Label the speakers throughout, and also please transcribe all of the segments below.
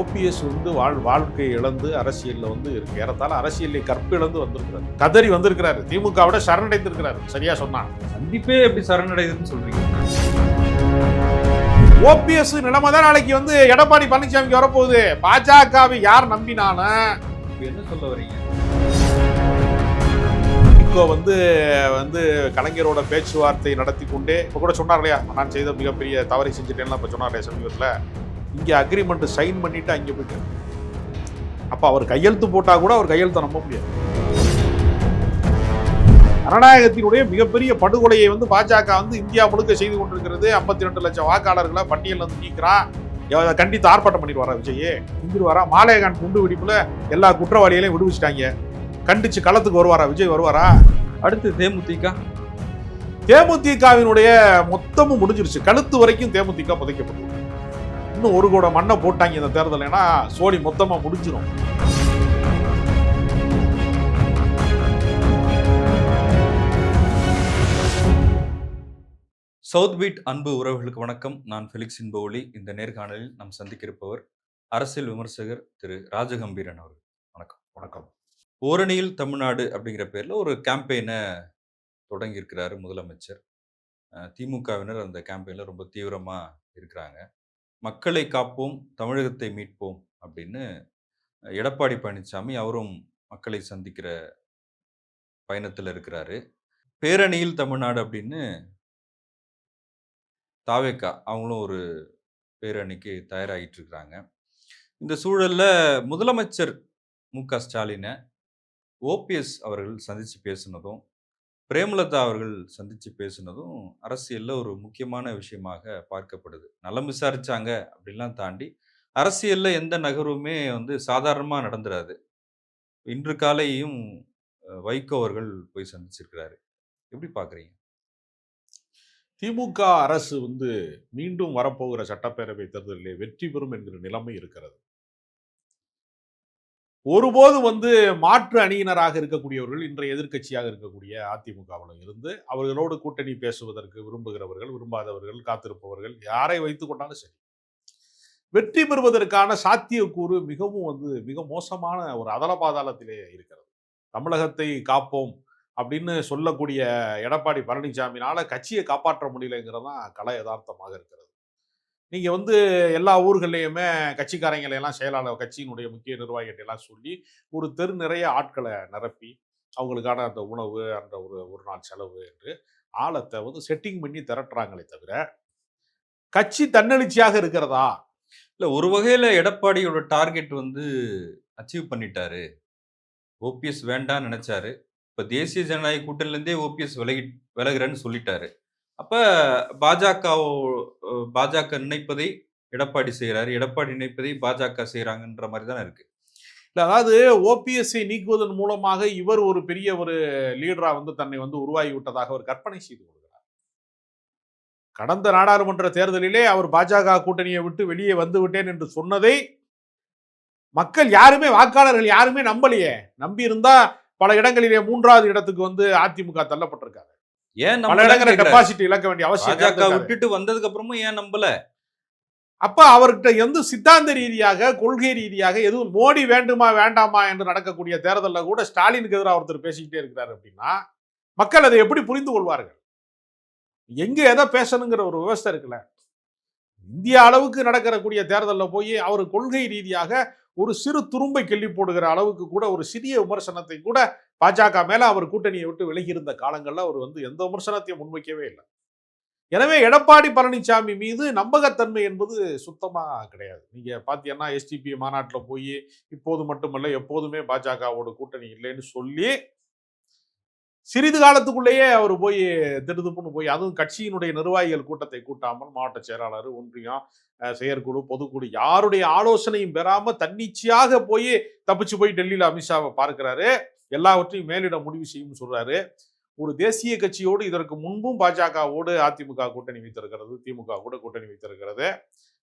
Speaker 1: OPS வந்து வாழ் வாழ்க்கை இழந்து அரசியலில் வந்து இருக்கு. ஏறத்தாழ அரசியலில் கற்பு இழந்து வந்திருக்கிறார். கதறி வந்திருக்கிறாரு. திமுகவோட சரணடைந்திருக்கிறாரு. சரியா சொன்னான்
Speaker 2: சந்திப்பே எப்படி சரணடைதுன்னு சொல்றீங்க?
Speaker 1: ஓபிஎஸ் நிலைமை தான் நாளைக்கு வந்து எடப்பாடி பழனிசாமிக்கு வரப்போகுது. பாஜகவை யார்
Speaker 2: இப்ப என்ன சொல்ல வரீங்க?
Speaker 1: இப்போ வந்து வந்து கலைஞரோட பேச்சுவார்த்தை நடத்தி கொண்டே இப்போ கூட சொன்னார் இல்லையா? நான் செய்த மிகப்பெரிய தவறை செஞ்சுட்டேன்லாம் இப்போ சொன்னார் இல்லையா சமீபத்தில்? இங்கே அக்ரிமெண்ட் சைன் பண்ணிட்டு அங்கே போயிட்டு அப்போ அவர் கையெழுத்து போட்டால் கூட அவர் கையெழுத்தை நம்ப முடியாது. ஜனநாயகத்தினுடைய மிகப்பெரிய படுகொலையை வந்து பாஜக வந்து இந்தியா முழுக்க செய்து கொண்டிருக்கிறது. ஐம்பத்தி ரெண்டு லட்சம் வாக்காளர்களை பட்டியலில் வந்து நீக்கிறான். கண்டித்து ஆர்ப்பாட்டம் பண்ணிட்டு வரா விஜய் செஞ்சிருவாரா மாலையகான் குண்டு வெடிப்புல எல்லா குற்றவாளிகளையும் விடுவிச்சிட்டாங்க. கண்டிச்சு களத்துக்கு வருவாரா? விஜய் வருவாரா?
Speaker 2: அடுத்து தேமுதிக.
Speaker 1: தேமுதிகவினுடைய மொத்தமும் முடிஞ்சிருச்சு. கழுத்து வரைக்கும் தேமுதிக புதைக்கப்பட்டு இன்னும் ஒரு கூட மண்ணை போட்டாங்க இந்த தேர்தல்னா சோழி மொத்தமா முடிஞ்சிடும்
Speaker 2: சவுத் பீட் அன்பு உறவுகளுக்கு வணக்கம். நான் ஃபெலிக்ஸ் இன்போலி இந்த நேர்காணலில் நாம் சந்திக்க இருப்பவர் அரசியல் விமர்சகர் திரு ராஜகம்பீரன் அவர்கள். வணக்கம்.
Speaker 1: வணக்கம்.
Speaker 2: ஓரணியில் தமிழ்நாடு அப்படிங்கிற பேர்ல ஒரு கேம்பெயினை தொடங்கியிருக்கிறாரு முதலமைச்சர். திமுகவினர் அந்த கேம்பெயினில் ரொம்ப தீவிரமா இருக்கிறாங்க. மக்களை காப்போம் தமிழகத்தை மீட்போம் அப்படின்னு எடப்பாடி பழனிசாமி அவரும் மக்களை சந்திக்கிற பயணத்தில் இருக்கிறாரு. பேரணியில் தமிழ்நாடு அப்படின்னு தாவேக்கா அவங்களும் ஒரு பேரணிக்கு தயாராகிட்டு இருக்கிறாங்க. இந்த சூழலில் முதலமைச்சர் மு க ஸ்டாலினை ஓபிஎஸ் அவர்கள் சந்தித்து பேசினதும் பிரேமலதா அவர்கள் சந்தித்து பேசினதும் அரசியலில் ஒரு முக்கியமான விஷயமாக பார்க்கப்படுது. நலம் விசாரித்தாங்க அப்படிலாம் தாண்டி அரசியலில் எந்த நகர்வுமே வந்து சாதாரணமாக நடந்துடாது இன்று காலையும் வைகோ அவர்கள் போய் சந்திச்சிருக்கிறாரு. எப்படி பார்க்குறீங்க?
Speaker 1: திமுக அரசு வந்து மீண்டும் வரப்போகிற சட்டப்பேரவை தேர்தலிலே வெற்றி பெறும் என்கிற நிலைமை இருக்கிறது. ஒருபோது வந்து மாற்று அணியினராக இருக்கக்கூடியவர்கள் இன்றைய எதிர்க்கட்சியாக இருக்கக்கூடிய அதிமுகவில் இருந்து அவர்களோடு கூட்டணி பேசுவதற்கு விரும்புகிறவர்கள் விரும்பாதவர்கள் காத்திருப்பவர்கள் யாரை வைத்து கொண்டாலும் சரி. வெற்றி பெறுவதற்கான சாத்தியக்கூறு மிகவும் வந்து மிக மோசமான ஒரு அதல பாதாளத்திலே இருக்கிறது. தமிழகத்தை காப்போம் அப்படின்னு சொல்லக்கூடிய எடப்பாடி பழனிசாமினால கட்சியை காப்பாற்ற முடியலைங்கிறது தான் கலை யதார்த்தமாக இருக்கிறது. நீங்கள் வந்து எல்லா ஊர்கள்லையுமே கட்சிக்காரங்களை எல்லாம் செயலாளர் கட்சியினுடைய முக்கிய நிர்வாகிகிட்ட எல்லாம் சொல்லி ஒரு தெரு நிறைய ஆட்களை நிரப்பி அவங்களுக்கான அந்த உணவு அந்த ஒரு ஒரு நாள் செலவு என்று ஆழத்தை வந்து செட்டிங் பண்ணி திரட்டுறாங்களே தவிர கட்சி தன்னெழுச்சியாக இருக்கிறதா?
Speaker 2: இல்லை ஒரு வகையில் எடப்பாடியோட டார்கெட் வந்து அச்சீவ் பண்ணிட்டாரு. ஓபிஎஸ் வேண்டாம்னு நினச்சாரு. இப்போ தேசிய ஜனநாயக கூட்டணிலேருந்தே ஓபிஎஸ் விலகி விலகுறேன்னு சொல்லிட்டாரு. அப்போ பாஜக பாஜக நினைப்பதை எடப்பாடி செய்கிறாரு எடப்பாடி நினைப்பதை பாஜக செய்கிறாங்கன்ற மாதிரி தானே இருக்கு.
Speaker 1: இல்ல அதாவது ஓபிஎஸ்ஐ நீக்குவதன் மூலமாக இவர் ஒரு பெரிய ஒரு லீடரா வந்து தன்னை வந்து உருவாகி விட்டதாக அவர் கற்பனை செய்து கொள்கிறார். கடந்த நாடாளுமன்ற தேர்தலிலே அவர் பாஜக கூட்டணியை விட்டு வெளியே வந்து விட்டேன் என்று சொன்னதை மக்கள் யாருமே வாக்காளர்கள் யாருமே நம்பலையே. நம்பி இருந்தா பல இடங்களிலே மூன்றாவது இடத்துக்கு வந்து அதிமுக தள்ளப்பட்டிருக்காங்க.
Speaker 2: ஏன்
Speaker 1: பல இடங்களில்
Speaker 2: நம்ம
Speaker 1: டெபாசிட் இழக்க வேண்டிய அவசியம்
Speaker 2: பாஜக. விட்டுட்டு வந்ததுக்கு அப்புறமும் ஏன் நம்பல?
Speaker 1: அப்ப அவர்கிட்ட வந்து சித்தாந்த ரீதியாக கொள்கை ரீதியாக எதுவும் மோடி வேண்டுமா வேண்டாமா என்று நடக்கக்கூடிய தேர்தலில் கூட ஸ்டாலினுக்கு எதிராக ஒருத்தர் பேசிக்கிட்டே இருக்கிறார் அப்படின்னா மக்கள் அதை எப்படி புரிந்து கொள்வார்கள்? எங்க எதை பேசணுங்கிற ஒரு விவசாய இருக்குல்ல. இந்திய அளவுக்கு நடக்கிறக்கூடிய தேர்தலில் போய் அவர் கொள்கை ரீதியாக ஒரு சிறு துரும்பை கிள்ளி போடுகிற அளவுக்கு கூட ஒரு சிறிய விமர்சனத்தை கூட பாஜக மேல அவர் கூட்டணியை விட்டு விலகி இருந்த காலங்களில் அவர் வந்து எந்த விமர்சனத்தையும் முன்வைக்கவே இல்லை. எனவே எடப்பாடி பழனிசாமி மீது நம்பகத்தன்மை என்பது சுத்தமாக கிடையாது. நீங்கள் பார்த்தீங்கன்னா எஸ்டிபி மாநாட்டில் போய் இப்போது மட்டுமல்ல எப்போதுமே பாஜகவோட கூட்டணி இல்லைன்னு சொல்லி சிறிது காலத்துக்குள்ளேயே அவர் போய் திருதுப்புன்னு போய் அதுவும் கட்சியினுடைய நிர்வாகிகள் கூட்டத்தை கூட்டாமல் மாவட்ட செயலாளர் ஒன்றியம் செயற்குழு பொதுக்குழு யாருடைய ஆலோசனையும் பெறாம தன்னிச்சையாக போய் தப்பிச்சு போய் டெல்லியில் அமித்ஷாவை பார்க்கிறாரு. எல்லாவற்றையும் மேலிட முடிவு செய்யும் சொல்றாரு. ஒரு தேசிய கட்சியோடு இதற்கு முன்பும் பாஜகவோடு அதிமுக கூட்டணி வைத்திருக்கிறது திமுக கூட கூட்டணி வைத்திருக்கிறது.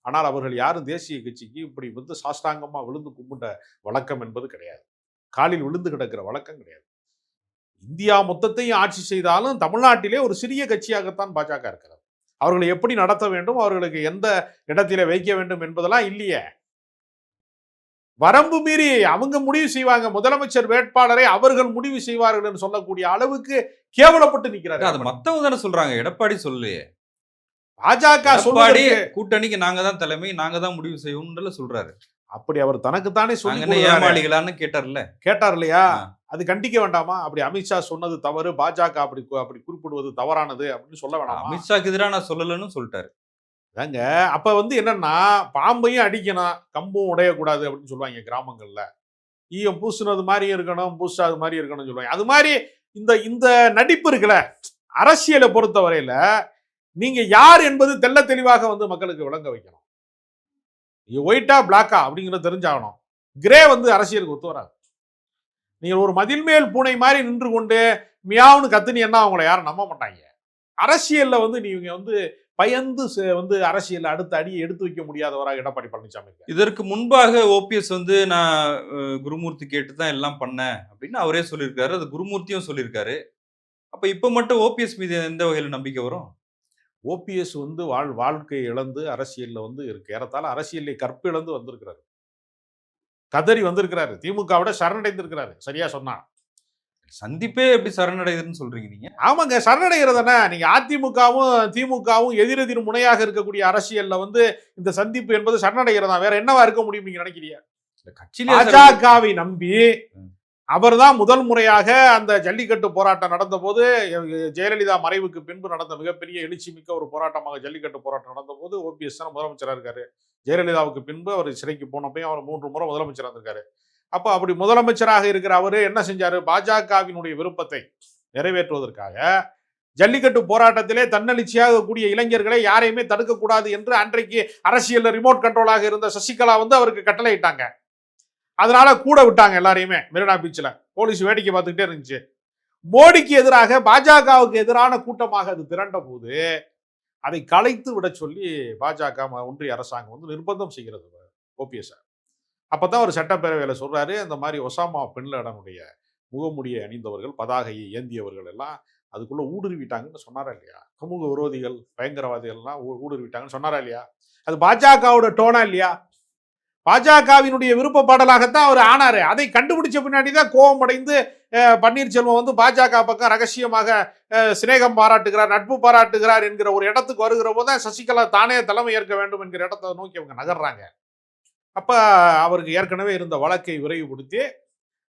Speaker 1: ஆனால் அவர்கள் யாரும் தேசிய கட்சிக்கு இப்படி வந்து சாஷ்டாங்கமாக விழுந்து கும்பிட்ட வழக்கம் என்பது கிடையாது. காலில் விழுந்து கிடக்கிற வழக்கம் கிடையாது. இந்தியா மொத்தத்தையும் ஆட்சி செய்தாலும் தமிழ்நாட்டிலே ஒரு சிறிய கட்சியாகத்தான் பாஜக இருக்கிறது. அவர்களை எப்படி நடத்த வேண்டும் அவர்களுக்கு எந்த இடத்திலே வைக்க வேண்டும் என்பதெல்லாம் இல்லையே. வரம்பு மீறி அவங்க முடிவு செய்வாங்க. முதலமைச்சர் வேட்பாளரை அவர்கள் முடிவு செய்வார்கள் என்று சொல்லக்கூடிய அளவுக்கு கேவலப்பட்டு
Speaker 2: அது
Speaker 1: நிக்கிறாரு
Speaker 2: மத்தவங்க தானே சொல்றாங்க. எடப்பாடி சொல்லலையே.
Speaker 1: பாஜக
Speaker 2: எடப்பாடி கூட்டணிக்கு நாங்க தான் தலைமை நாங்க தான் முடிவு செய்யணும்னு சொல்றாரு.
Speaker 1: அப்படி அவர் தனக்குத்தானே சொல்லி.
Speaker 2: ஏமாளிகளான்னு கேட்டார்ல.
Speaker 1: கேட்டார் இல்லையா. அது கண்டிக்க வேண்டாமா? அப்படி அமித்ஷா சொன்னது தவறு பாஜக அப்படி அப்படி குறிப்பிடுவது தவறானது அப்படின்னு சொல்ல வேண்டாமா
Speaker 2: அமித்ஷாக்கு எதிராக நான் சொல்லலன்னு சொல்லிட்டாரு.
Speaker 1: அதாங்க அப்ப வந்து என்னன்னா பாம்பையும் அடிக்கணும் கம்பும் உடையக்கூடாது அப்படின்னு சொல்லுவாங்க கிராமங்கள்ல. ஈயம் பூசுனது மாதிரி இருக்கணும் பூசாது மாதிரி இருக்கணும்னு சொல்லுவாங்க. அது மாதிரி இந்த இந்த நடிப்பு இருக்குல்ல அரசியலை பொறுத்த வரையில நீங்க யார் என்பது தெள்ள தெளிவாக வந்து மக்களுக்கு விளங்க வைக்கணும். ஒயிட்டா பிளாக்கா அப்படிங்கிறத தெரிஞ்சாகணும். கிரே வந்து அரசியலுக்கு ஒத்து வராது. நீங்கள் ஒரு மதில்மேல் பூனை மாதிரி நின்று கொண்டு மியாவுன்னு கத்துனீங்கன்னா அவங்கள யாரும் நம்ப மாட்டாங்க. அரசியலில் வந்து நீங்க வந்து பயந்து வந்து அரசியல் அடுத்த அடியை எடுத்து வைக்க முடியாதவராக எடப்பாடி பழனிசாமி
Speaker 2: இதற்கு முன்பாக ஓபிஎஸ் வந்து நான் குருமூர்த்தி கேட்டு தான் எல்லாம் பண்ணேன் அப்படின்னு அவரே சொல்லியிருக்காரு. அது குருமூர்த்தியும் சொல்லியிருக்காரு. அப்போ இப்போ மட்டும் ஓபிஎஸ் மீது எந்த வகையில் நம்பிக்கை வரும்?
Speaker 1: ஓபிஎஸ் வந்து வாழ் வாழ்க்கை இழந்து அரசியல்ல வந்து இருக்கு. ஏறத்தாழ அரசியலை கற்பு இழந்து வந்திருக்கிறாரு. கதறி வந்திருக்கிறாரு. திமுகவோட சரணடைந்திருக்கிறாரு. சரியா சொன்னா.
Speaker 2: சந்திப்பே எப்படி சரணடைதுன்னு சொல்றீங்க நீங்க?
Speaker 1: ஆமாங்க. சரணடைகிறதானே. நீங்க அதிமுகவும் திமுகவும் எதிரெதிர் முனையாக இருக்கக்கூடிய அரசியல்ல வந்து இந்த சந்திப்பு என்பது சரணடைகிறதா? வேற என்னவா இருக்க முடியும் நீங்க நினைக்கிறீங்க? பாஜகவை நம்பி
Speaker 2: அவர்
Speaker 1: தான் முதல் முறையாக அந்த ஜல்லிக்கட்டு போராட்டம் நடந்தபோது ஜெயலலிதா மறைவுக்கு பின்பு நடந்த மிகப்பெரிய எழுச்சி மிக்க ஒரு போராட்டமாக ஜல்லிக்கட்டு போராட்டம் நடந்தபோது ஓபிஎஸ் தான் முதலமைச்சராக இருக்காரு. ஜெயலலிதாவுக்கு பின்பு அவர் சிறைக்கு போனப்பையும் அவர் மூன்று முறை முதலமைச்சராக இருந்திருக்காரு. அப்போ அப்படி முதலமைச்சராக இருக்கிற அவர் என்ன செஞ்சார்? பாஜகவினுடைய விருப்பத்தை நிறைவேற்றுவதற்காக ஜல்லிக்கட்டு போராட்டத்திலே தன்னெழுச்சியாக கூடிய இளைஞர்களை யாரையுமே தடுக்கக்கூடாது என்று அன்றைக்கு அரசியலில் ரிமோட் கண்ட்ரோலாக இருந்த சசிகலா வந்து அவருக்கு கட்டளையிட்டாங்க. அதனால கூட விட்டாங்க எல்லாரையுமே மெரினா பீச்சில் போலீஸ் வேடிக்கை பார்த்துக்கிட்டே இருந்துச்சு. மோடிக்கு எதிராக பாஜகவுக்கு எதிரான கூட்டமாக அது திரண்ட போது அதை கலைத்து விட சொல்லி பாஜக ம- ஒன்றிய அரசாங்கம் வந்து நிர்பந்தம் செய்கிறது ஓபிஎஸ் அப்பதான் ஒரு சட்டப்பேரவையில் சொல்கிறாரு அந்த மாதிரி ஒசாமா பின்லடனுடைய முகமுடியை அணிந்தவர்கள் பதாகையை ஏந்தியவர்கள் எல்லாம் அதுக்குள்ளே ஊடுருவிட்டாங்கன்னு சொன்னாரா இல்லையா? சமூக விரோதிகள் பயங்கரவாதிகள்லாம் ஊ- ஊடுருவிட்டாங்கன்னு சொன்னாரா இல்லையா? அது பாஜகவோட டோனா இல்லையா? பாஜகவினுடைய விருப்ப பாடலாகத்தான் அவர் ஆனார். அதை கண்டுபிடிச்ச பின்னாடி தான் கோபம் அடைந்து பன்னீர்செல்வம் வந்து பாஜக பக்கம் ரகசியமாக சிநேகம் பாராட்டுகிறார் நட்பு பாராட்டுகிறார் என்கிற ஒரு இடத்துக்கு வருகிற போது தான் சசிகலா தானே தலைமை ஏற்க வேண்டும் என்கிற இடத்தை நோக்கி அவங்க நகர்றாங்க. அப்போ அவருக்கு ஏற்கனவே இருந்த வழக்கை விரைவுபடுத்தி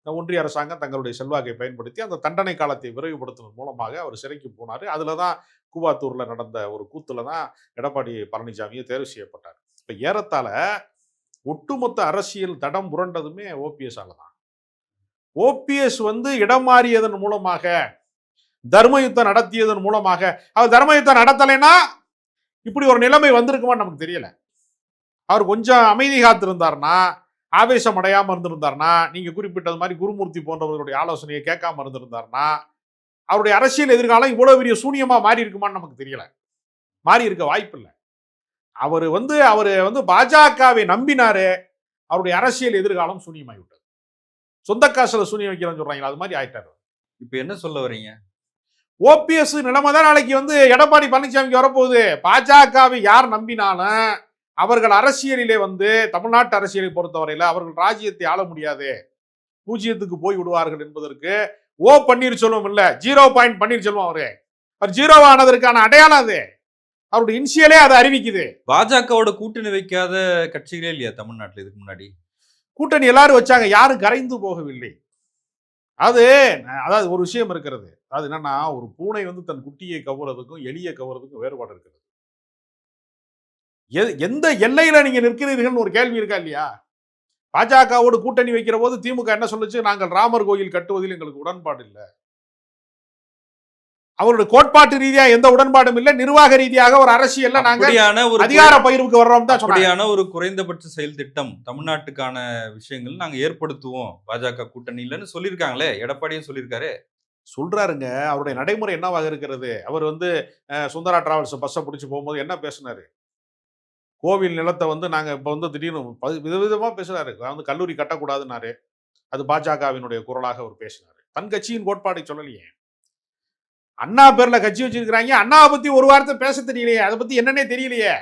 Speaker 1: இந்த ஒன்றிய அரசாங்கம் தங்களுடைய செல்வாக்கை பயன்படுத்தி அந்த தண்டனை காலத்தை விரைவுபடுத்துவதன் மூலமாக அவர் சிறைக்கு போனார். அதில் தான் கூவாத்தூரில் நடந்த ஒரு கூத்துல தான் எடப்பாடி பழனிசாமியை தேர்வு செய்யப்பட்டார். இப்போ ஏறத்தாழ ஒட்டுமொத்த அரசியல் தடம் புரண்டதுமே ஓபிஎஸ் தான். ஓபிஎஸ் வந்து இடம் மாறியதன் மூலமாக தர்மயுத்தம் நடத்தியதன் மூலமாக அவர் தர்மயுத்தம் நடத்தலைன்னா இப்படி ஒரு நிலைமை வந்திருக்குமான்னு நமக்கு தெரியல. அவர் கொஞ்சம் அமைதி காத்திருந்தார்னா ஆவேசம் அடையாமல் இருந்திருந்தார்னா நீங்கள் குறிப்பிட்டது மாதிரி குருமூர்த்தி போன்றவர்களுடைய ஆலோசனையை கேட்காம இருந்திருந்தார்னா அவருடைய அரசியல் எதிர்காலம் இவ்வளோ பெரிய சூனியமாக மாறி இருக்குமான்னு நமக்கு தெரியல. மாறி இருக்க வாய்ப்பு இல்லை அவர் வந்து அவர் வந்து பாஜகவை நம்பினாரு அவருடைய அரசியல் எதிர்காலம் சூனியமாகி விட்டது சொந்த காசுல சூனியம் வைக்கிறேன்னு சொல்றாங்களா அது மாதிரி ஆயிட்டாரு
Speaker 2: இப்ப என்ன சொல்ல வர்றீங்க
Speaker 1: ஓபிஎஸ் நிலைமை தான் நாளைக்கு வந்து எடப்பாடி பழனிசாமிக்கு வரப்போகுது. பாஜகவை யார் நம்பினாலும் அவர்கள் அரசியலிலே வந்து தமிழ்நாட்டு அரசியலை பொறுத்தவரையில அவர்கள் ராஜ்யத்தை ஆள முடியாது. பூஜ்ஜியத்துக்கு போய் விடுவார்கள் என்பதற்கு ஓ பன்னீர்செல்வம் இல்ல ஜீரோ பாயிண்ட் பன்னீர்செல்வம் அவரு. அவர் ஜீரோ ஆனதற்கான அடையாளம் அது. அவருடைய இன்சியலே அதை அறிவிக்குது.
Speaker 2: பாஜகவோட கூட்டணி வைக்காத கட்சிகளே இல்லையா தமிழ்நாட்டுல இதுக்கு முன்னாடி?
Speaker 1: கூட்டணி எல்லாரும் வச்சாங்க யாரும் கரைந்து போகவில்லை. அது அதாவது ஒரு விஷயம் இருக்கிறது. அது என்னன்னா ஒரு பூனை வந்து தன் குட்டியை கவுறதுக்கும் எலியை கவுறதுக்கும் வேறுபாடு இருக்கிறது. எந்த எல்லையில நீங்க நிற்கிறீர்கள்னு ஒரு கேள்வி இருக்கா இல்லையா? பாஜகவோடு கூட்டணி வைக்கிற போது திமுக என்ன சொல்லுச்சு? நாங்கள் ராமர் கோயில் கட்டுவதில் எங்களுக்கு உடன்பாடு இல்லை. அவருடைய கோட்பாட்டு ரீதியா எந்த உடன்பாடும் இல்லை. நிர்வாக ரீதியாக ஒரு அரசியல்ல நாங்க
Speaker 2: ஒரு
Speaker 1: அதிகார பகிர்வுக்கு வர்றோம் தான்
Speaker 2: அப்படியான ஒரு குறைந்தபட்ச செயல் திட்டம் தமிழ்நாட்டுக்கான விஷயங்கள் நாங்க ஏற்படுத்துவோம். பாஜக கூட்டணியிலன்னு சொல்லியிருக்காங்களே. எடப்பாடியும் சொல்லியிருக்காரு.
Speaker 1: சொல்றாருங்க. அவருடைய நடைமுறை என்னவாக இருக்கிறது? அவர் வந்து சுந்தரா டிராவல்ஸ் பஸ்ஸை பிடிச்சி போகும்போது என்ன பேசினாரு? கோவில் நிலத்தை வந்து நாங்க இப்போ வந்து திடீர்னு ப- விதவிதமா பேசுறாரு. வந்து கல்லூரி கட்டக்கூடாதுன்னாரு. அது பாஜகவினுடைய குரலாக அவர் பேசினாரு. தன் கட்சியின் கோட்பாடை சொல்லலையே. அண்ணா பேர்ல கட்சி வச்சிருக்கிறாங்க. அண்ணாவை பத்தி ஒரு வார்த்தை பேச தெரியலையே. அதை பத்தி என்னன்னே தெரியலையே.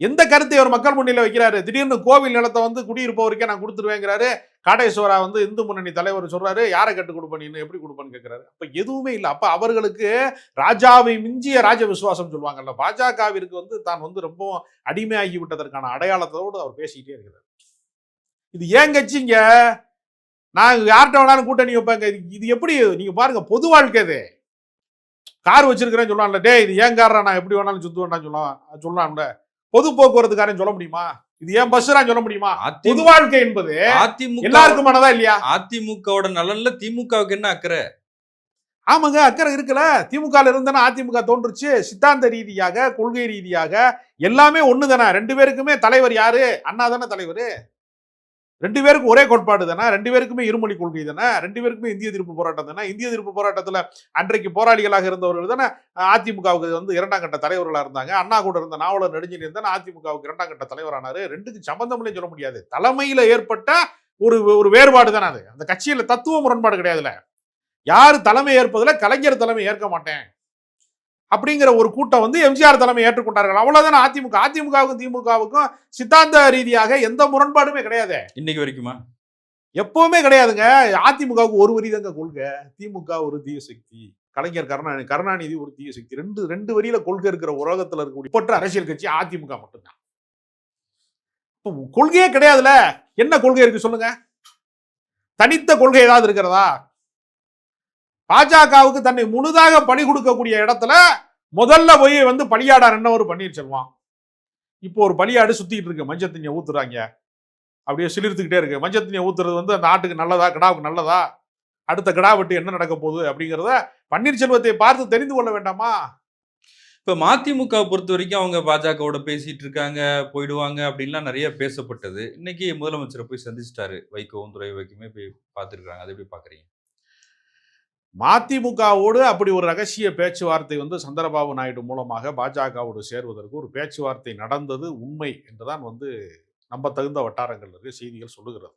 Speaker 1: எந்த கருத்தை அவர் மக்கள் முன்னிலை வைக்கிறாரு? திடீர்னு கோவில் நிலத்தை வந்து குடியிருப்பவருக்கே நான் கொடுத்துருவேங்கிறாரு. காடேஸ்வரா வந்து இந்து முன்னணி தலைவர் சொல்றாரு யாரை கட்டு கொடுப்பேன் நீ? எப்படி கொடுப்பேன்னு கேட்கிறாரு அப்ப எதுவுமே இல்லை. அப்ப அவர்களுக்கு ராஜாவை மிஞ்சிய ராஜ விசுவாசம் சொல்லுவாங்கல்ல. பாஜகவிற்கு வந்து தான் வந்து ரொம்ப அடிமையாகி விட்டதற்கான அடையாளத்தோடு அவர் பேசிக்கிட்டே இருக்கிறார். இது ஏன் கட்சிங்க? நான் யார்கிட்ட வேணாலும் கூட்டணி வைப்பேங்க இது எப்படி? நீங்க பாருங்க பொது வாழ்க்கை இது. கார் வச்சிருக்கிறேன்னு சொல்லுவான்ல டேய் இது ஏன் காரா நான் எப்படி வேணாலும் சுத்து வேண்டாம் சொல்லலாம் சொல்லலாம்ல பொது போக்குவரத்துக்காரன் சொல்ல முடியுமா? இது ஏன் பஸ் சொல்ல முடியுமா? பொது வாழ்க்கை என்பது
Speaker 2: அதிமுக
Speaker 1: எல்லாருக்குமானதா இல்லையா?
Speaker 2: அதிமுகவோட நலன்ல திமுகவுக்கு என்ன அக்கறை?
Speaker 1: ஆமாங்க அக்கறை இருக்குல்ல. திமுக இருந்தனா அதிமுக தோன்றுச்சு. சித்தாந்த ரீதியாக கொள்கை ரீதியாக எல்லாமே ஒண்ணு தானே ரெண்டு பேருக்குமே தலைவர் யாரு? அண்ணா தானே தலைவர்? ரெண்டு பேருக்கும் ஒரே கோட்பாடு தானே? ரெண்டு பேருக்குமே இருமொழி கொள்கை தானே? ரெண்டு பேருக்குமே இந்திய திருப்பு போராட்டம் தானே? இந்திய திருப்பு போராட்டத்தில் அன்றைக்கு போராளிகளாக இருந்தவர்கள் தானே? அதிமுகவுக்கு வந்து இரண்டாம் கட்ட தலைவர்களாக இருந்தாங்க. அண்ணா கூட இருந்த நாவலர் நெடுஞ்சல் இருந்தால் அதிமுகவுக்கு இரண்டாம் கட்ட தலைவரானாரு. ரெண்டுக்கு சம்பந்தம்னே சொல்ல முடியாது. தலைமையில் ஏற்பட்ட ஒரு ஒரு வேறுபாடு தானே அது. அந்த கட்சியில் தத்துவ முரண்பாடு கிடையாதுல யார் தலைமை ஏற்பதில் கலைஞர் தலைமை ஏற்க மாட்டேன். அப்படிங்கிற ஒரு கூட்டம் வந்து எம்ஜிஆர் தலைமை ஏற்றுக்கொண்டார்கள். அவ்வளவுதானே அதிமுக? அதிமுகவுக்கும் திமுகவுக்கும் சித்தாந்த ரீதியாக எந்த முரண்பாடுமே கிடையாது.
Speaker 2: இன்னைக்கு வரைக்குமா?
Speaker 1: எப்பவுமே கிடையாதுங்க. அதிமுகவுக்கு ஒரு வரி தாங்க கொள்கை. திமுக ஒரு தீய சக்தி. கலைஞர் கருணாநிதி கருணாநிதி ஒரு தீய சக்தி. ரெண்டு ரெண்டு வரியில கொள்கை இருக்கிற உலகத்துல இருக்கக்கூடிய பொற்ற அரசியல் கட்சி அதிமுக மட்டும்தான். இப்போ கொள்கையே கிடையாதுல. என்ன கொள்கை இருக்கு சொல்லுங்க. தனித்த கொள்கை ஏதாவது இருக்கிறதா? பாஜகவுக்கு தன்னை முழுதாக பணி கொடுக்கக்கூடிய இடத்துல முதல்ல போய் வந்து பலியாடா நின்னவர் பன்னீர்செல்வம் இப்போ ஒரு பலியாடு சுத்திட்டு இருக்கு. மஞ்சள் தண்ணியை ஊத்துறாங்க. அப்படியே சிலிர்த்துக்கிட்டே இருக்கு. மஞ்சள் தண்ணியை ஊத்துறது வந்து அந்த நாட்டுக்கு நல்லதா கிடாவுக்கு நல்லதா? அடுத்த கிடா வெட்டு என்ன நடக்க போகுது அப்படிங்கிறத பன்னீர்செல்வத்தை பார்த்து தெரிந்து கொள்ள வேண்டாமா?
Speaker 2: இப்போ மதிமுக பொறுத்த வரைக்கும் அவங்க பாஜகவோட பேசிட்டு இருக்காங்க போயிடுவாங்க அப்படின்லாம் நிறைய பேசப்பட்டது. இன்னைக்கு முதலமைச்சரை போய் சந்திச்சிட்டாரு வைகோவும் துறை வைக்குமே போய் பார்த்துருக்காங்க அதை எப்படி பார்க்குறீங்க
Speaker 1: மதிமுகவோடு அப்படி ஒரு ரகசிய பேச்சுவார்த்தை வந்து சந்திரபாபு நாயுடு மூலமாக பாஜகவோடு சேர்வதற்கு ஒரு பேச்சுவார்த்தை நடந்தது உண்மை என்றுதான் வந்து நம்ப தகுந்த வட்டாரங்கள் இருக்கு செய்திகள் சொல்லுகிறது.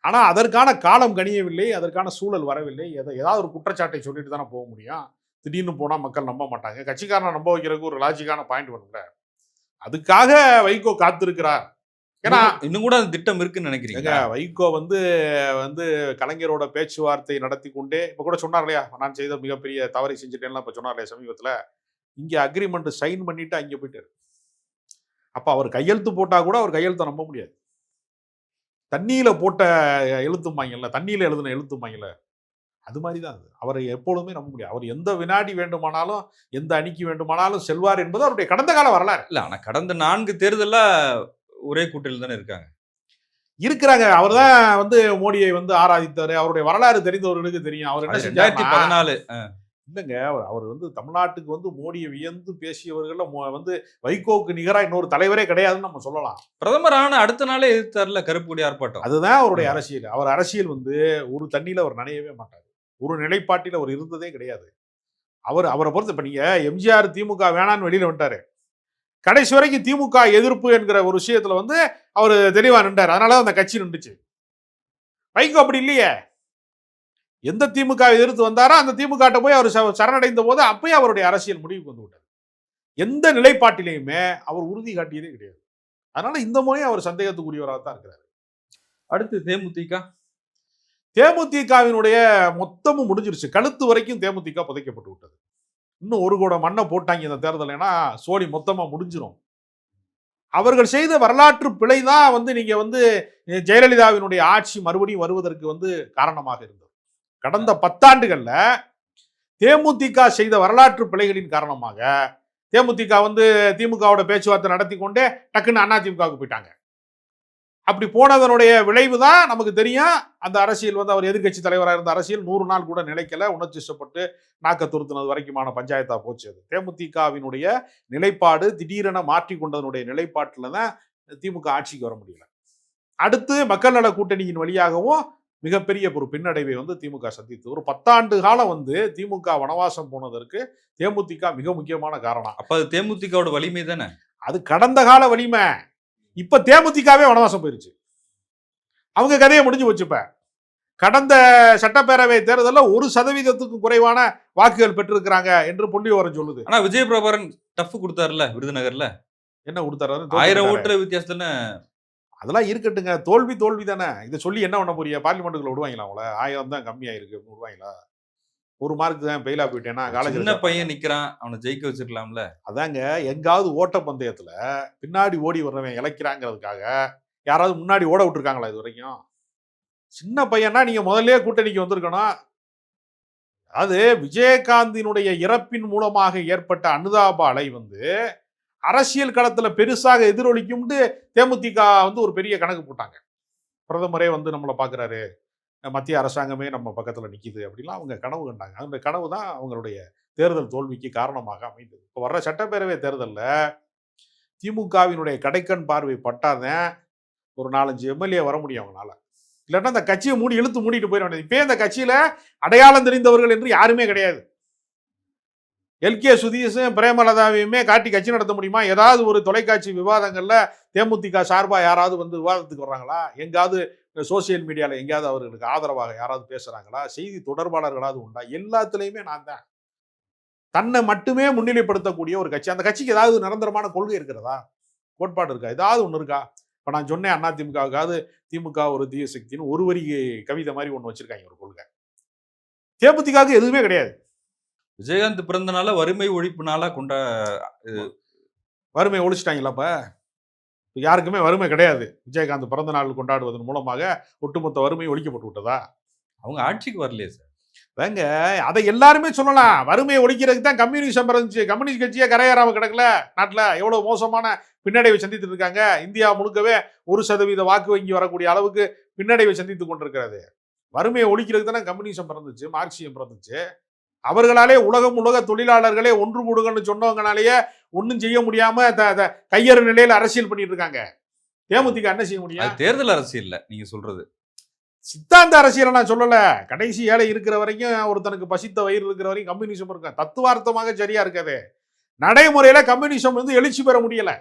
Speaker 1: ஆனால் அதற்கான காலம் கணியவில்லை அதற்கான சூழல் வரவில்லை எதை ஏதாவது ஒரு குற்றச்சாட்டை சொல்லிட்டு தானே போக முடியும். திடீர்னு போனால் மக்கள் நம்ப மாட்டாங்க. கட்சிக்காரனை நம்ப வைக்கிறதுக்கு ஒரு லாஜிக்கான பாயிண்ட் வரும்ல. அதுக்காக வைகோ காத்திருக்கிறார். ஏன்னா
Speaker 2: இன்னும் கூட அந்த திட்டம் இருக்குன்னு நினைக்கிறீங்க.
Speaker 1: வைகோ வந்து வந்து கலைஞரோட பேச்சுவார்த்தை நடத்தி கொண்டே இப்ப கூட சொன்னார் இல்லையா நான் செய்த மிகப்பெரிய தவறை செஞ்சுட்டேன்லாம் இப்ப சொன்னார் இல்லையா சமீபத்துல. இங்க அக்ரிமெண்ட் சைன் பண்ணிட்டு அங்க போயிட்டாரு. அப்ப அவர் கையெழுத்து போட்டா கூட அவர் கையெழுத்தை நம்ப முடியாது. தண்ணியில போட்ட எழுத்துமாங்கல்ல தண்ணியில எழுதின எழுத்துமாங்கல்ல அது மாதிரி தான் அது. அவரை எப்பொழுதுமே நம்ப முடியாது. அவர் எந்த வினாடி வேண்டுமானாலும் எந்த அணிக்கு வேண்டுமானாலும் செல்வார் என்பது அவருடைய கடந்த கால வரலாறு.
Speaker 2: இல்ல ஆனா கடந்த நான்கு தேர்தல்ல ஒரே கூட்டணியில் தானே இருக்காங்க?
Speaker 1: இருக்கிறாங்க. அவர் தான் வந்து மோடியை வந்து ஆராதித்தாரு. அவருடைய வரலாறு தெரிந்தவர்களுக்கு தெரியும். அவர் என்ன
Speaker 2: ரெண்டாயிரத்தி பதினாலு
Speaker 1: இல்லைங்க. அவர் அவர் வந்து தமிழ்நாட்டுக்கு வந்து மோடியை வியந்து பேசியவர்கள்ல மோ- வந்து வைகோவுக்கு நிகரா இன்னொரு தலைவரே கிடையாதுன்னு நம்ம சொல்லலாம்.
Speaker 2: பிரதமர் ஆன அடுத்த நாளே எதிர்த்தாருல கருப்பு கொடி ஆர்ப்பாட்டம்.
Speaker 1: அதுதான் அவருடைய அரசியல். அவர் அரசியல் வந்து ஒரு தண்ணியில அவர் நனையவே மாட்டார். ஒரு நிலைப்பாட்டில் அவர் இருந்ததே கிடையாது. அவர் அவரை பொறுத்து இப்ப நீங்க எம்ஜிஆர் திமுக வேணான்னு வெளியில வந்துட்டாரு. கடைசி வரைக்கும் திமுக எதிர்ப்பு என்கிற ஒரு விஷயத்துல வந்து அவர் தெளிவா நின்றார். அதனால அந்த கட்சி நின்றுச்சு. வைகோ அப்படி இல்லையே? எந்த திமுக எதிர்த்து வந்தாரோ அந்த திமுக போய் அவர் சரணடைந்த போது அப்பயே அவருடைய அரசியல் முடிவுக்கு வந்து விட்டார். எந்த நிலைப்பாட்டிலையுமே அவர் உறுதி காட்டியதே கிடையாது. அதனால இந்த முறையும் அவர் சந்தேகத்துக்குரியவராக தான் இருக்கிறார்.
Speaker 2: அடுத்து தேமுதிக.
Speaker 1: தேமுதிகவினுடைய மொத்தமும் முடிஞ்சிருச்சு. கழுத்து வரைக்கும் தேமுதிக புதைக்கப்பட்டு விட்டது. இன்னும் ஒரு கூட மண்ணை போட்டாங்க இந்த தேர்தல். ஏன்னா சோழி மொத்தமா முடிஞ்சிரும். அவர்கள் செய்த வரலாற்று பிழை தான் வந்து நீங்க வந்து ஜெயலலிதாவினுடைய ஆட்சி மறுபடியும் வருவதற்கு வந்து காரணமாக இருந்தது. கடந்த பத்தாண்டுகள்ல தேமுதிக செய்த வரலாற்று பிழைகளின் காரணமாக தேமுதிக வந்து திமுகவோட பேச்சுவார்த்தை நடத்தி கொண்டே டக்குன்னு அதிமுகவுக்கு போயிட்டாங்க. அப்படி போனதனுடைய விளைவு தான் நமக்கு தெரியும். அந்த அரசியல் வந்து அவர் எதிர்க்கட்சி தலைவராக இருந்த அரசியல் நூறு நாள் கூட நிலைக்கல. உணர்ச்சிப்பட்டு நாக்க துருத்துனது வரைக்குமான பஞ்சாயத்தா போச்சு அது. தேமுதிகவினுடைய நிலைப்பாடு திடீரென மாற்றி கொண்டதனுடைய நிலைப்பாட்டில் தான் திமுக ஆட்சிக்கு வர முடியல. அடுத்து மக்கள் நல கூட்டணியின் வழியாகவும் மிகப்பெரிய ஒரு பின்னடைவை வந்து திமுக சந்தித்து ஒரு பத்தாண்டு காலம் வந்து திமுக வனவாசம் போனதற்கு தேமுதிக மிக முக்கியமான காரணம்.
Speaker 2: அப்ப அது தேமுதிகவோட வலிமை தானே?
Speaker 1: அது கடந்த கால வலிமை. இப்ப தேமுதிகவே வனவாசம் போயிருச்சு. அவங்க கதையை முடிஞ்சு போச்சு இப்ப. கடந்த சட்டப்பேரவை தேர்தலில் ஒரு சதவீதத்துக்கு குறைவான வாக்குகள் பெற்றிருக்கிறாங்க என்று புள்ளி விவரம் சொல்லுது.
Speaker 2: ஆனா விஜய பிரபாரன் டஃப் கொடுத்தாருல விருதுநகர்ல?
Speaker 1: என்ன கொடுத்தாரு?
Speaker 2: ஆயிரம் ஓட்டுற வித்தியாசத்துல.
Speaker 1: அதெல்லாம் இருக்கட்டுங்க. தோல்வி தோல்வி தானே. இதை சொல்லி என்ன பண்ண போறீங்க? பார்லிமெண்ட்டுக்குள்ள விடுவாங்களா அவங்கள? ஆயிரம் தான் கம்மியாயிருக்கு விடுவாங்களா ஒரு மார்க் தான் ஃபெயிலா போயிட்டேன்னா காலேஜ்
Speaker 2: சின்ன பையன் நிக்கிறான் அவனை ஜெயிக்க வச்சிருக்கலாம்ல
Speaker 1: அதாங்க எங்காவது ஓட்ட பந்தயத்துல பின்னாடி ஓடி வர்றவன் இழைக்கிறாங்கிறதுக்காக யாராவது முன்னாடி ஓட விட்டுருக்காங்களா இது வரைக்கும்? சின்ன பையனா நீங்க முதல்லயே கூட்டணிக்கு வந்திருக்கணும். அது விஜயகாந்தினுடைய இறப்பின் மூலமாக ஏற்பட்ட அனுதாப அலை வந்து அரசியல் களத்துல பெருசாக எதிரொலிக்கும்னு தேமுதிக வந்து ஒரு பெரிய கணக்கு போட்டாங்க. பிரதமரே வந்து நம்மளை பார்க்குறாரு மத்திய அரசாங்கமே நம்ம பக்கத்தில் நிற்கிது அப்படிலாம் அவங்க கனவு கண்டாங்க. அந்த கனவு தான் அவங்களுடைய தேர்தல் தோல்விக்கு காரணமாக அமைந்தது. இப்போ வர்ற சட்டப்பேரவை தேர்தலில் திமுகவினுடைய கடைக்கண் பார்வை பட்டாதான் ஒரு நாலஞ்சு எம்எல்ஏ வர முடியும் அவங்களால. இல்லைன்னா அந்த கட்சியை மூடி இழுத்து மூடிட்டு போயிட வேண்டியது. இப்போ இந்த கட்சியில் அடையாளம் தெரிந்தவர்கள் என்று யாருமே கிடையாது. எல்கே சுதீஷும் பிரேமலதாவையுமே காட்டி கட்சி நடத்த முடியுமா? ஏதாவது ஒரு தொலைக்காட்சி விவாதங்களில் தேமுதிக சார்பாக யாராவது வந்து விவாதத்துக்கு வர்றாங்களா? எங்காவது சோசியல் மீடியால எங்கேயாவது அவர்களுக்கு ஆதரவாக யாராவது பேசுறாங்களா? செய்தி தொடர்பாளர்களாவது உண்டா? எல்லாத்துலேயுமே நான் தான். தன்னை மட்டுமே முன்னிலைப்படுத்தக்கூடிய ஒரு கட்சி. அந்த கட்சிக்கு ஏதாவது நிரந்தரமான கொள்கை இருக்கிறதா? கோட்பாடு இருக்கா? ஏதாவது ஒன்று இருக்கா? இப்போ நான் சொன்னேன் அண்ணா திமுகவுக்காவது திமுக ஒரு தீய சக்தின்னு ஒரு வரி கவிதை மாதிரி ஒன்று வச்சிருக்காங்க ஒரு கொள்கை. தேமுதிகவுக்கு எதுவுமே கிடையாது.
Speaker 2: விஜயகாந்த் பிறந்த நாள வறுமை ஒழிப்பு நாளா கொண்டா
Speaker 1: வறுமை ஒழிச்சிட்டாங்களாப்ப யாருக்குமே வறுமை கிடையாது. விஜயகாந்த் பிறந்த நாள் கொண்டாடுவதன் மூலமாக ஒட்டுமொத்த வறுமை ஒழிக்கப்பட்டு விட்டதா?
Speaker 2: அவங்க ஆட்சிக்கு வரலையே சார்.
Speaker 1: வேங்க அதை எல்லாருமே சொல்லலாம். வறுமையை ஒழிக்கிறதுக்கு தான் கம்யூனிசம் இருந்துச்சு கம்யூனிஸ்ட் கட்சியே கரையேறாம கிடக்கல. நாட்டில் எவ்வளவு மோசமான பின்னடைவை சந்தித்துட்டு இருக்காங்க. இந்தியா முழுக்கவே ஒரு சதவீத வாக்கு வங்கி வரக்கூடிய அளவுக்கு பின்னடைவை சந்தித்து கொண்டிருக்கிறது. வறுமையை ஒழிக்கிறதுக்கு தானே கம்யூனிசம் பிறந்துச்சு மார்க்சியம் பிறந்துச்சு. அவர்களாலே உலகம் உலக தொழிலாளர்களே ஒன்று கூடுங்கன்னு சொன்னவங்கனாலேயே ஒன்றும் செய்ய முடியாம கையறு நிலையில அரசியல் பண்ணிட்டு இருக்காங்க. தேமுதிக என்ன செய்ய முடியும்?
Speaker 2: தேர்தல் அரசியல் நீங்க சொல்றது.
Speaker 1: சித்தாந்த அரசியலை நான் சொல்லல. கடைசி ஏழை இருக்கிற வரைக்கும் ஒருத்தனுக்கு பசித்த வயிறு இருக்கிற வரைக்கும் கம்யூனிசம் இருக்கும் தத்துவார்த்தமாக சரியா இருக்காது. நடைமுறையில கம்யூனிசம் வந்து எழுச்சி பெற முடியல.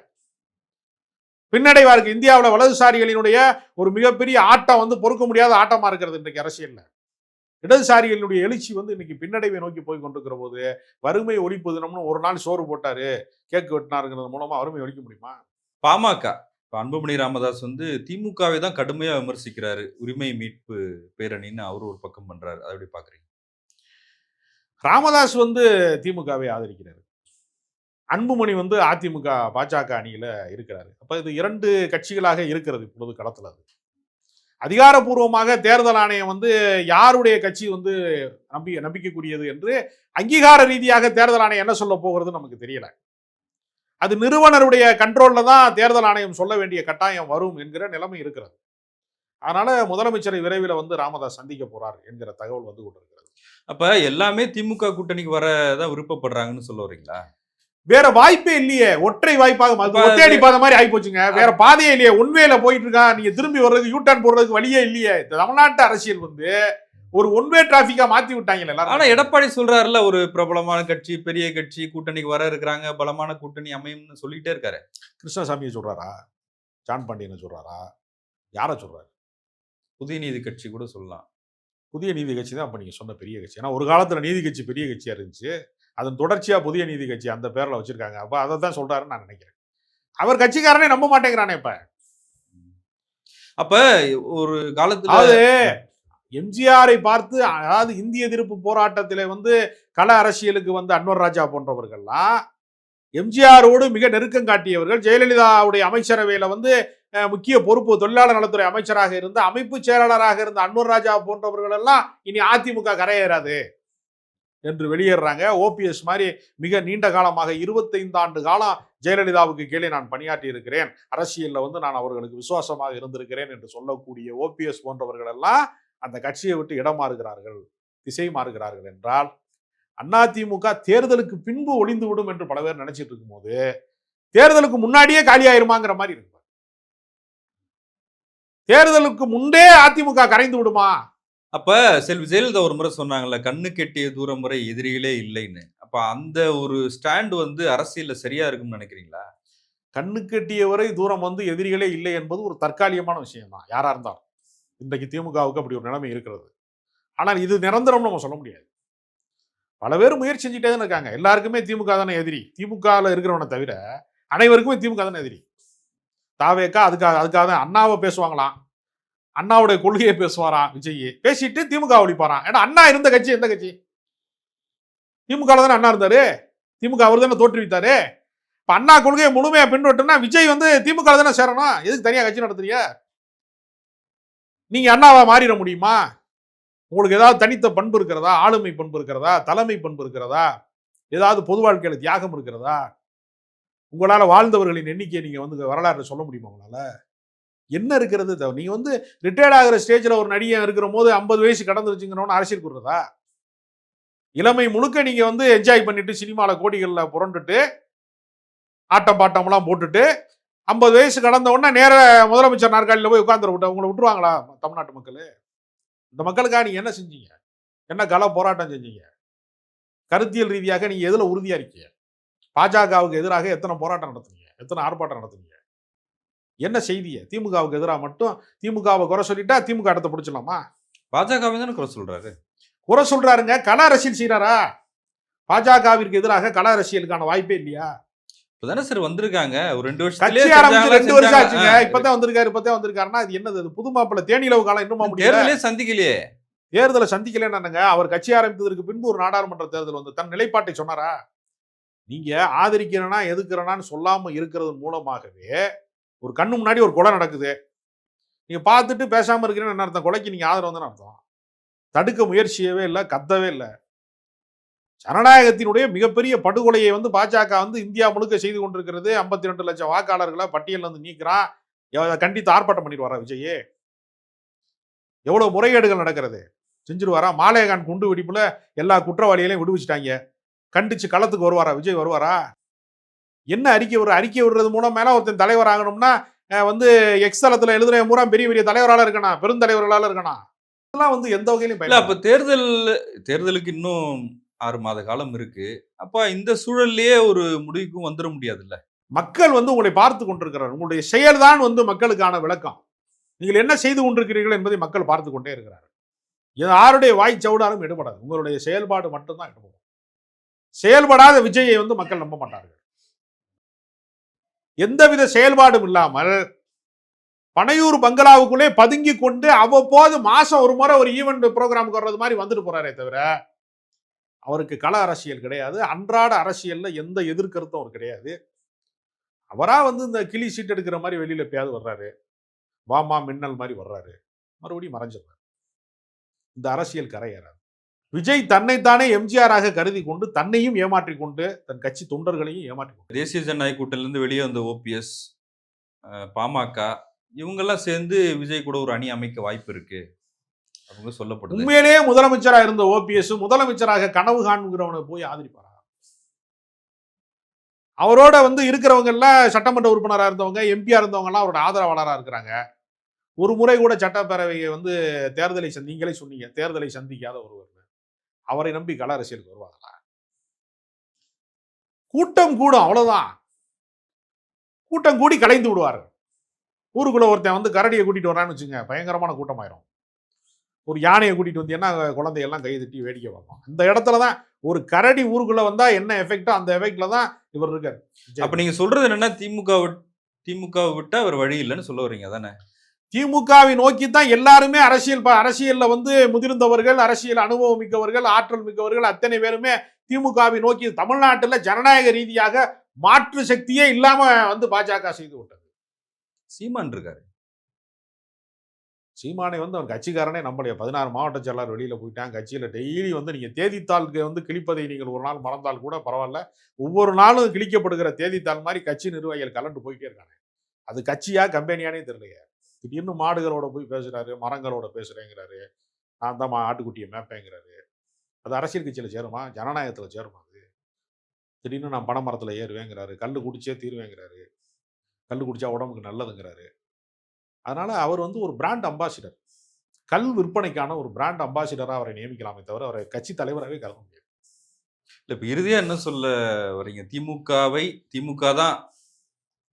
Speaker 1: பின்னடைவா இருக்கு. இந்தியாவில் வலதுசாரிகளினுடைய ஒரு மிகப்பெரிய ஆட்டம் வந்து பொறுக்க முடியாத ஆட்டமா இருக்கிறது இன்றைக்கு அரசியல்ல. இடதுசாரிகளினுடைய எழுச்சி வந்து இன்னைக்கு பின்னடைவை நோக்கி போய் கொண்டிருக்கிற போது வறுமை ஒழிப்பது நம்மளும் ஒரு நாள் சோறு போட்டாரு கேக் வெட்டினாருங்கிறது மூலமா வறுமை ஒழிக்க முடியுமா?
Speaker 2: பாமக. இப்ப அன்புமணி ராமதாஸ் வந்து திமுகவை தான் கடுமையா விமர்சிக்கிறாரு. உரிமை மீட்பு பேரணின்னு அவரு ஒரு பக்கம் பண்றாரு. அதை எப்படி பாக்குறீங்க?
Speaker 1: ராமதாஸ் வந்து திமுகவை ஆதரிக்கிறார். அன்புமணி வந்து அதிமுக பாஜக அணியில இருக்கிறாரு. அப்ப இது இரண்டு கட்சிகளாக இருக்கிறது இப்பொழுது களத்துல அது. அதிகாரப்பூர்வமாக தேர்தல் ஆணையம் வந்து யாருடைய கட்சி வந்து நம்பி நம்பிக்கைக்குரியது என்று அங்கீகார ரீதியாக தேர்தல் ஆணையம் என்ன சொல்ல போகிறது நமக்கு தெரியல. அது நிறுவனருடைய கண்ட்ரோலில் தான் தேர்தல் ஆணையம் சொல்ல வேண்டிய கட்டாயம் வரும் என்கிற நிலைமை இருக்கிறது. அதனால முதலமைச்சரை விரைவில் வந்து ராமதாஸ் சந்திக்க போறார் என்கிற தகவல் வந்து கொண்டிருக்கிறது.
Speaker 2: அப்ப எல்லாமே திமுக கூட்டணிக்கு வரதான் விருப்பப்படுறாங்கன்னு சொல்ல வரீங்களா
Speaker 1: வேற வாய்ப்பே இல்லையே. ஒற்றை வாய்ப்பாக ஒத்தையடி பாதை மாதிரி ஆகி போச்சுங்க வேற பாதையே இல்லையே. ஒன்வேல போயிட்டு இருக்கான் நீங்க திரும்பி வர்றதுக்கு யூ டர்ன் போடுறதுக்கு வழியே இல்லையே. தமிழ்நாட்டு அரசியல் வந்து ஒரு ஒன்வே டிராபிக்கா மாத்தி விட்டாங்க எல்லாரும்.
Speaker 2: ஆனா எடப்பாடி சொல்றாருல ஒரு பிரபலமான கட்சி பெரிய கட்சி கூட்டணிக்கு வர இருக்கிறாங்க பலமான கூட்டணி அமையும்னு சொல்லிட்டே இருக்காரு.
Speaker 1: கிருஷ்ணசாமியை சொல்றாரா? ஜான் பாண்டியனை சொல்றாரா? யாரை சொல்றாரு?
Speaker 2: புதிய நீதி கட்சி கூட சொல்லலாம்.
Speaker 1: புதிய நீதி கட்சி தான் அப்ப நீங்க சொன்ன பெரிய கட்சி. ஏன்னா ஒரு காலத்துல நீதி கட்சி பெரிய கட்சியா இருந்துச்சு. அதன் தொடர்ச்சியா புதிய நீதி கட்சி அந்த பேர்ல வச்சிருக்காங்க. அப்ப அதை தான் சொல்றாருன்னு நான் நினைக்கிறேன். அவர் கட்சிக்காரனே நம்ப மாட்டேங்கிறானே இப்ப.
Speaker 2: அப்ப ஒரு காலத்துல
Speaker 1: அதாவது எம்ஜிஆரை பார்த்து அதாவது இந்திய எதிர்ப்பு போராட்டத்திலே வந்து கள அரசியலுக்கு வந்த அன்வர் ராஜா போன்றவர்கள்லாம் எம்ஜிஆரோடு மிக நெருக்கம் காட்டியவர்கள் ஜெயலலிதாவுடைய அமைச்சரவையில வந்து முக்கிய பொறுப்பு தொழிலாளர் நலத்துறை அமைச்சராக இருந்த அமைப்பு செயலாளராக இருந்த அன்வர் ராஜா போன்றவர்கள் எல்லாம் இனி அதிமுக கரையேறாது. என்று வெளியேறாங்க ஓபிஎஸ் மாதிரி மிக நீண்ட காலமாக இருபத்தைந்து ஆண்டு காலம் ஜெயலலிதாவுக்கு கீழே நான் பணியாற்றி இருக்கிறேன். அரசியல்ல வந்து நான் அவர்களுக்கு விசுவாசமாக இருந்திருக்கிறேன் என்று சொல்லக்கூடிய ஓபிஎஸ் போன்றவர்கள் எல்லாம் அந்த கட்சியை விட்டு இடம் மாறுகிறார்கள் திசை மாறுகிறார்கள் என்றால் அதிமுக தேர்தலுக்கு பின்பு ஒளிந்து விடும் என்று பல பேர் நினைச்சிட்டு இருக்கும்போது தேர்தலுக்கு முன்னாடியே காலியாயிருமாங்கிற மாதிரி இருக்கு தேர்தலுக்கு முன்பே அதிமுக கரைந்து விடுமா?
Speaker 2: அப்போ செல்வி ஜெயலலிதா ஒரு முறை சொன்னாங்கல்ல கண்ணு கெட்டிய தூரம் முறை எதிரிகளே இல்லைன்னு. அப்போ அந்த ஒரு ஸ்டாண்ட் வந்து அரசியலில் சரியா இருக்கும்னு நினைக்கிறீங்களா?
Speaker 1: கண்ணு கெட்டிய வரை தூரம் வந்து எதிரிகளே இல்லை என்பது ஒரு தற்காலிகமான விஷயம் தான் யாராக இருந்தாலும். இன்றைக்கு திமுகவுக்கு அப்படி ஒரு நிலைமை இருக்கிறது. ஆனால் இது நிரந்தரம் நம்ம சொல்ல முடியாது. பல பேர் முயற்சி செஞ்சுட்டே தான் இருக்காங்க. எல்லாருக்குமே திமுக தானே எதிரி. திமுகவில் இருக்கிறவனை தவிர அனைவருக்குமே திமுக தானே எதிரி. தாவேக்கா அதுக்காக அதுக்காக தான் அண்ணாவை பேசுவாங்களாம். அண்ணாவுடைய கொள்கையை பேசுவாராம் விஜய் பேசிட்டு திமுக ஒழிப்பாராம். ஏன்னா அண்ணா இருந்த கட்சி எந்த கட்சி? திமுக தானே அண்ணா இருந்தாரு? திமுக அவர் தானே தோற்றுவித்தாரு இப்ப அண்ணா கொள்கையை முழுமையா பின்பற்றுனா விஜய் வந்து திமுக தானே சேரணும்? எதுக்கு தனியா கட்சி நடத்துறீங்க? நீங்க அண்ணாவா மாறிட முடியுமா? உங்களுக்கு ஏதாவது தனித்த பண்பு இருக்கிறதா? ஆளுமை பண்பு இருக்கிறதா? தலைமை பண்பு இருக்கிறதா? ஏதாவது பொது வாழ்க்கையில தியாகம் இருக்கிறதா? உங்களால வாழ்ந்தவர்களின் எண்ணிக்கையை நீங்க வந்து வரலாறு சொல்ல முடியுமா உங்களால? என்ன இருக்கிறது? தவிர நீங்கள் வந்து ரிட்டையர்ட் ஆகிற ஸ்டேஜில் ஒரு நடிகை இருக்கிற போது ஐம்பது வயசு கடந்துருச்சுங்கிறவன அரசியல் கூடுறதா இளமை முழுக்க நீங்கள் வந்து என்ஜாய் பண்ணிட்டு சினிமாவில் கோடிகளில் புரண்டுட்டு ஆட்டம் பாட்டம்லாம் போட்டுட்டு ஐம்பது வயசு கடந்த உடனே நேர முதலமைச்சர் நாற்காலியில் போய் உட்காந்துட விட்டு உங்களை விட்டுருவாங்களா தமிழ்நாட்டு மக்கள்? இந்த மக்களுக்காக நீங்கள் என்ன செஞ்சீங்க? என்ன கல போராட்டம் செஞ்சீங்க? கருத்தியல் ரீதியாக நீங்கள் எதில் உறுதியாக இருக்கீங்க? பாஜகவுக்கு எதிராக எத்தனை போராட்டம் நடத்துனீங்க? எத்தனை ஆர்ப்பாட்டம் நடத்துனீங்க? என்ன செய்திய? திமுகவுக்கு எதிராக மட்டும் திமுகவை குறை சொல்லிட்டா திமுக இடத்த பிடிச்சலாமா
Speaker 2: பாஜகவை தானே குறை சொல்றாரு.
Speaker 1: குறை சொல்றாருங்க. கள அரசியல் செய்யறாரா பாஜகவிற்கு எதிராக கள அரசியலுக்கான வாய்ப்பே இல்லையா?
Speaker 2: இப்பதானே சார் வந்திருக்காங்க. ஒரு ரெண்டு
Speaker 1: கட்சி
Speaker 2: வருஷத்துலயே
Speaker 1: ஆரம்பிச்சு ரெண்டு வருஷம். ஆச்சுங்க. இப்பதான் வந்திருக்காரு இப்பதான் வந்திருக்காருன்னா அது என்னது? அது புது மாப்பிள்ள தேனிலவு காலம் இன்னுமா
Speaker 2: தேர்தலே சந்திக்கலையே.
Speaker 1: தேர்தலை சந்திக்கலன்னு அவர் கட்சி ஆரம்பித்ததற்கு பின்பு ஒரு நாடாளுமன்ற தேர்தல் வந்து தன் நிலைப்பாட்டை சொன்னாரா? நீங்க ஆதரிக்கிறனா எதுக்குறனான்னு சொல்லாம இருக்கிறது மூலமாகவே ஒரு கண்ணு முன்னாடி ஒரு கொலை நடக்குது. நீங்கள் பார்த்துட்டு பேசாமல் இருக்கிறேன்னு என்ன அர்த்தம்? கொலைக்கு நீங்கள் ஆதரவு வந்து அர்த்தம்? தடுக்க முயற்சியவே இல்லை கத்தவே இல்லை. ஜனநாயகத்தினுடைய மிகப்பெரிய படுகொலையை வந்து பாஜக வந்து இந்தியா முழுக்க செய்து கொண்டிருக்கிறது. ஐம்பத்தி ரெண்டு லட்சம் வாக்காளர்களை பட்டியலில் வந்து நீக்கிறான். கண்டித்து ஆர்ப்பாட்டம் பண்ணிடுவாரா விஜய். எவ்வளோ முறைகேடுகள் நடக்கிறது? செஞ்சிருவாரா? மாலேகான் குண்டு வெடிப்பில் எல்லா குற்றவாளிகளையும் விடுவிச்சிட்டாங்க. கண்டிச்சு களத்துக்கு வருவாரா? விஜய் வருவாரா? என்ன அறிக்கை ஒரு அறிக்கை விடுறது மூலம் மேல ஒருத்தன் தலைவர் ஆகணும்னா வந்து எக்ஸ் தளத்துல எழுதுற பூரா பெரிய பெரிய தலைவரால இருக்கணும் பெருந்தலைவர்களால இருக்கணும் இதெல்லாம் வந்து எந்த வகையிலும்
Speaker 2: இல்ல. அப்ப தேர்தல் தேர்தலுக்கு இன்னும் ஆறு மாத காலம் இருக்கு. அப்ப இந்த சூழல்லயே ஒரு முடிவுக்கும் வந்துட முடியாதுல்ல?
Speaker 1: மக்கள் வந்து உங்களை பார்த்து கொண்டிருக்கிறார் உங்களுடைய செயல்தான் வந்து மக்களுக்கான விளக்கம். நீங்கள் என்ன செய்து கொண்டிருக்கிறீர்கள் என்பதை மக்கள் பார்த்து கொண்டே இருக்கிறார்கள். யாருடைய வாய் சவுடாரும் எடுபடாது. உங்களுடைய செயல்பாடு மட்டும்தான் எடுபடும். செயல்படாத விஜயை வந்து மக்கள் நம்ப மாட்டார்கள். எந்தவித செயல்பாடும் இல்லாமல் பனையூர் பங்களாவுக்குள்ளே பதுங்கி கொண்டு அவ்வப்போது மாசம் ஒரு முறை ஒரு ஈவெண்ட் ப்ரோக்ராமுக்கு வர்றது மாதிரி வந்துட்டு போறாரே தவிர அவருக்கு கள அரசியல் கிடையாது. அன்றாட அரசியல்ல எந்த எதிர்கருத்தும் அவர் கிடையாது. அவரா வந்து இந்த கிளி சீட் எடுக்கிற மாதிரி வெளியில எப்பயாவது வர்றாரு. வாமா மின்னல் மாதிரி வர்றாரு. மறுபடியும் மறைஞ்சிடுறாரு. இந்த அரசியல் கரையேறாது. விஜய் தன்னைத்தானே எம்ஜிஆராக கருதி கொண்டு தன்னையும் ஏமாற்றி கொண்டு தன் கட்சி தொண்டர்களையும் ஏமாற்றி கொண்டு
Speaker 2: தேசிய ஜனநாயக கூட்டணில இருந்து வெளியே வந்த ஓபிஎஸ் பாமக இவங்கெல்லாம் சேர்ந்து விஜய் கூட ஒரு அணி அமைக்க வாய்ப்பு இருக்கு. அவங்க சொல்லப்படுது.
Speaker 1: உண்மையிலேயே முதலமைச்சராக இருந்த ஓபிஎஸ் முதலமைச்சராக கனவு காண்கிறவனை போய் ஆதரிப்பாரா? அவரோட வந்து இருக்கிறவங்க எல்லாம் சட்டமன்ற உறுப்பினராக இருந்தவங்க எம்பியா இருந்தவங்க எல்லாம் அவரோட ஆதரவாளராக இருக்கிறாங்க. ஒரு முறை கூட சட்டப்பேரவையை வந்து தேர்தலை சந்தி நீங்களே சொன்னீங்க தேர்தலை சந்திக்காத ஒருவர். அவரை நம்பி கள அரசியலுக்கு வருவாங்களா? கூட்டம் கூடும் அவ்வளவுதான். கூட்டம் கூடி கலைந்து விடுவார்கள். ஊருக்குள்ள ஒருத்தன் வந்து கரடியை கூட்டிட்டு வரான்னு வச்சுங்க பயங்கரமான கூட்டமாயிரும். ஒரு யானையை கூட்டிட்டு வந்தீங்கன்னா குழந்தையெல்லாம் கை தட்டி வேடிக்கை பார்ப்போம் அந்த இடத்துல தான் ஒரு கரடி ஊருக்குள்ள வந்தா என்ன எஃபெக்டோ அந்த எஃபெக்ட்ல தான் இவர் இருக்காரு.
Speaker 2: அப்ப நீங்க சொல்றது என்னன்னா திமுக திமுக விட்டு அவர் வழி இல்லைன்னு சொல்ல வரீங்க தானே
Speaker 1: திமுகவை நோக்கி தான் எல்லாருமே அரசியல் அரசியல்ல வந்து முதிர்ந்தவர்கள் அரசியல் அனுபவம் மிக்கவர்கள் ஆற்றல் மிக்கவர்கள் அத்தனை பேருமே திமுகவை நோக்கி தமிழ்நாட்டுல ஜனநாயக ரீதியாக மாற்று சக்தியே இல்லாம வந்து பாஜக செய்து விட்டது.
Speaker 2: சீமான் இருக்காரு.
Speaker 1: சீமானை வந்து அவன் கட்சிக்காரனே நம்மளுடைய பதினாறு மாவட்ட செயலாளர் வெளியில போயிட்டான். கட்சியில டெய்லி வந்து நீங்க தேதித்தாளுக்கு வந்து கிழிப்பதை நீங்கள் ஒரு நாள் மறந்தால் கூட பரவாயில்ல. ஒவ்வொரு நாளும் கிழிக்கப்படுகிற தேதித்தாள் மாதிரி கட்சி நிர்வாகிகள் கலண்டு போயிட்டே இருக்காங்க. அது கட்சியா கம்பெனியானே தெரியலையே. திடீர்னு மாடுகளோட போய் பேசுகிறாரு மரங்களோட பேசுகிறேங்கிறாரு நான் தான் ஆட்டுக்குட்டியை மேப்பேங்கிறாரு. அது அரசியல் கட்சியில் சேருமா? ஜனநாயகத்தில் சேருமா அது? திடீர்னு நான் பனைமரத்துல ஏறுவேங்கிறாரு. கல் குடிச்சே தீர்வேங்கிறாரு. கல் குடித்தா உடம்புக்கு நல்லதுங்கிறாரு. அதனால் அவர் வந்து ஒரு பிராண்ட் அம்பாசிடர் கல் விற்பனைக்கான ஒரு பிராண்ட் அம்பாசிடராக அவரை நியமிக்கலாமே தவிர அவரை கட்சி தலைவராகவே கருத முடியாது.
Speaker 2: இல்லை இப்போ இறுதியாக என்ன சொல்ல வர்றீங்க திமுகவை திமுக தான்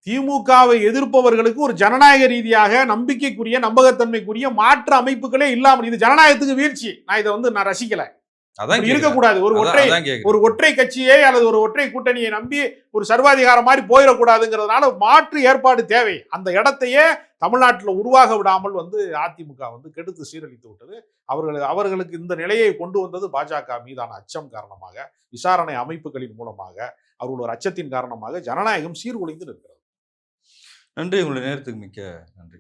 Speaker 1: திமுகவை எதிர்ப்பவர்களுக்கு ஒரு ஜனநாயக ரீதியாக நம்பிக்கைக்குரிய நம்பகத்தன்மைக்குரிய மாற்று அமைப்புகளே இல்லாமல் இது ஜனநாயகத்துக்கு வீழ்ச்சி. நான் இதை வந்து நான் ரசிக்கல. இருக்கக்கூடாது. ஒரு ஒற்றை. ஒரு ஒற்றை கட்சியை அல்லது ஒரு ஒற்றை கூட்டணியை நம்பி ஒரு சர்வாதிகாரம் மாதிரி போயிடக்கூடாதுங்கிறதுனால மாற்று ஏற்பாடு தேவை. அந்த இடத்தையே தமிழ்நாட்டில் உருவாக விடாமல் வந்து அதிமுக வந்து கெடுத்து சீரழித்து விட்டது. அவர்கள் அவர்களுக்கு இந்த நிலையை கொண்டு வந்தது பாஜக மீதான அச்சம் காரணமாக விசாரணை அமைப்புகளின் மூலமாக அவர்கள் ஒரு அச்சத்தின் காரணமாக ஜனநாயகம் சீர்குலைந்து நிற்கிறது.
Speaker 2: நன்றி. உங்களுடைய நேரத்துக்கு மிக்க நன்றி.